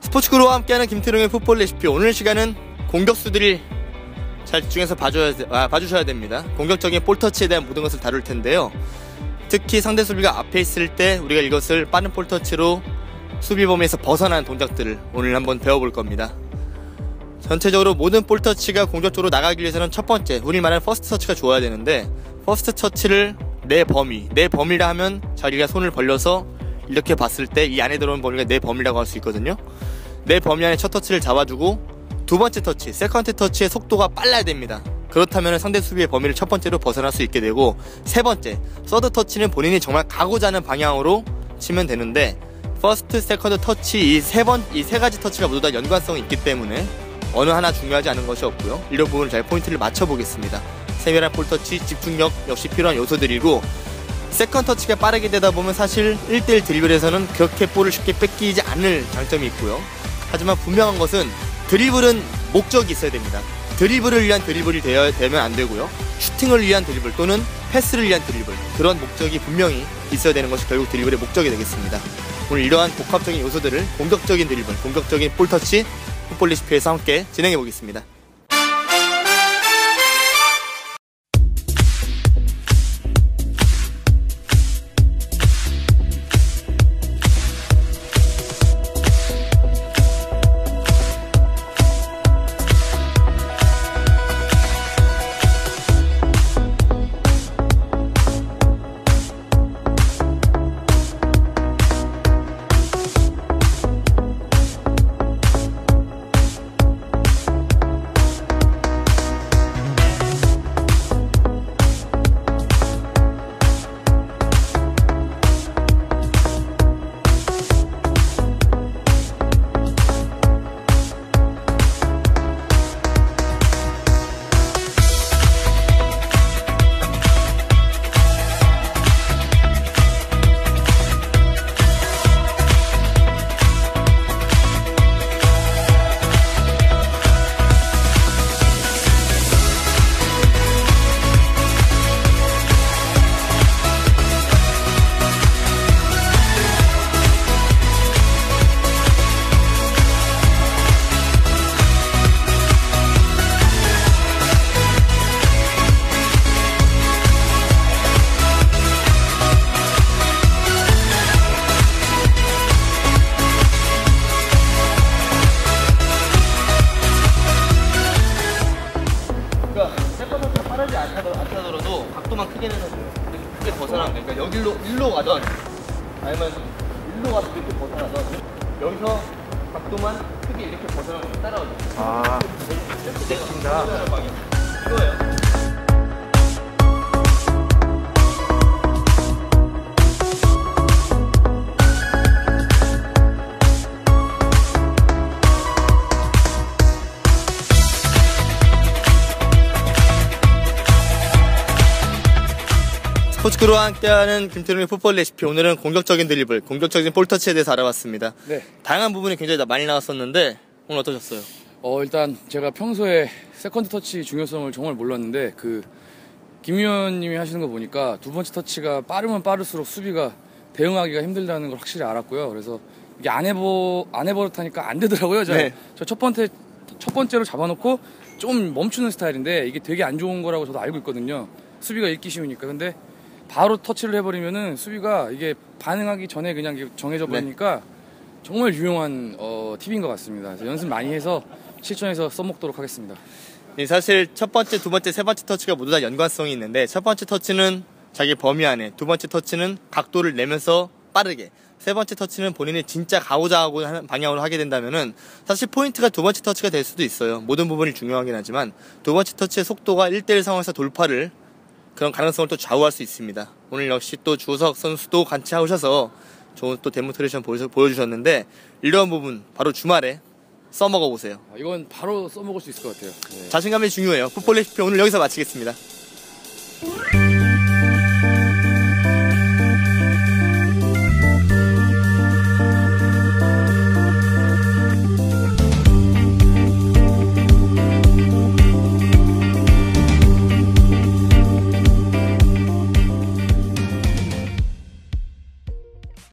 스포츠크루와 함께하는 김태룡의 풋볼 레시피 오늘 시간은 공격수들이 잘 집중해서 봐줘야, 아, 봐주셔야 됩니다. 공격적인 볼터치에 대한 모든 것을 다룰 텐데요. 특히 상대 수비가 앞에 있을 때 우리가 이것을 빠른 볼터치로 수비 범위에서 벗어난 동작들을 오늘 한번 배워볼 겁니다. 전체적으로 모든 볼터치가 공격적으로 나가기 위해서는 첫 번째 우리 말하는 퍼스트 터치가 좋아야 되는데 퍼스트 터치를 내 범위 내 범위라 하면 자기가 손을 벌려서 이렇게 봤을 때 이 안에 들어온 범위가 내 범위라고 할 수 있거든요. 내 범위 안에 첫 터치를 잡아주고 두 번째 터치, 세컨드 터치의 속도가 빨라야 됩니다. 그렇다면 상대 수비의 범위를 첫 번째로 벗어날 수 있게 되고 세 번째, 서드 터치는 본인이 정말 가고자 하는 방향으로 치면 되는데 퍼스트, 세컨드 터치 이 세 번, 이 세 가지 터치가 모두 다 연관성이 있기 때문에 어느 하나 중요하지 않은 것이 없고요. 이런 부분을 잘 포인트를 맞춰보겠습니다. 세밀한 볼 터치, 집중력 역시 필요한 요소들이고 세컨 터치가 빠르게 되다 보면 사실 1대1 드리블에서는 그렇게 볼을 쉽게 뺏기지 않을 장점이 있고요. 하지만 분명한 것은 드리블은 목적이 있어야 됩니다. 드리블을 위한 드리블이 되어, 되면 안 되고요. 슈팅을 위한 드리블 또는 패스를 위한 드리블 그런 목적이 분명히 있어야 되는 것이 결국 드리블의 목적이 되겠습니다. 오늘 이러한 복합적인 요소들을 공격적인 드리블, 공격적인 볼터치, 풋볼 리시피에서 함께 진행해 보겠습니다. 세컨드가 빠르지 않다더, 않다더라도 각도만 크게 내서 이렇게 크게 벗어나면 그러니까 여기로 일로 가던 아니면 일로 가서 이렇게 벗어나던 여기서 각도만 크게 이렇게 벗어나면 따라오죠. 아, 이렇게 내가 이거예요. 포츠크루와 함께하는 김태룡의 풋볼 레시피 오늘은 공격적인 드리블, 공격적인 볼터치에 대해서 알아봤습니다. 네. 다양한 부분이 굉장히 많이 나왔었는데 오늘 어떠셨어요? 어, 일단 제가 평소에 세컨드 터치 중요성을 정말 몰랐는데 그 김위원님이 하시는 거 보니까 두 번째 터치가 빠르면 빠를수록 수비가 대응하기가 힘들다는 걸 확실히 알았고요. 그래서 이게 안 해보 안 해버릇하니까 안 되더라고요. 네. 저첫 번째 첫 번째로 잡아놓고 좀 멈추는 스타일인데 이게 되게 안 좋은 거라고 저도 알고 있거든요. 수비가 읽기 쉬우니까 근데 바로 터치를 해버리면은 수비가 이게 반응하기 전에 그냥 정해져 네. 버리니까 정말 유용한 어, 팁인 것 같습니다. 연습 많이 해서 실전에서 써먹도록 하겠습니다. 이 사실 첫 번째, 두 번째, 세 번째 터치가 모두 다 연관성이 있는데 첫 번째 터치는 자기 범위 안에, 두 번째 터치는 각도를 내면서 빠르게, 세 번째 터치는 본인이 진짜 가고자 하고 하는 방향으로 하게 된다면은 사실 포인트가 두 번째 터치가 될 수도 있어요. 모든 부분이 중요하긴 하지만 두 번째 터치의 속도가 1대1 상황에서 돌파를 그런 가능성을 또 좌우할 수 있습니다. 오늘 역시 또 주석 선수도 같이 하셔서 좋은 또 데모트레이션 보여- 보여주셨는데 이런 부분 바로 주말에 써먹어 보세요. 아, 이건 바로 써먹을 수 있을 것 같아요. 네. 자신감이 중요해요. 풋볼 레시피 오늘 여기서 마치겠습니다.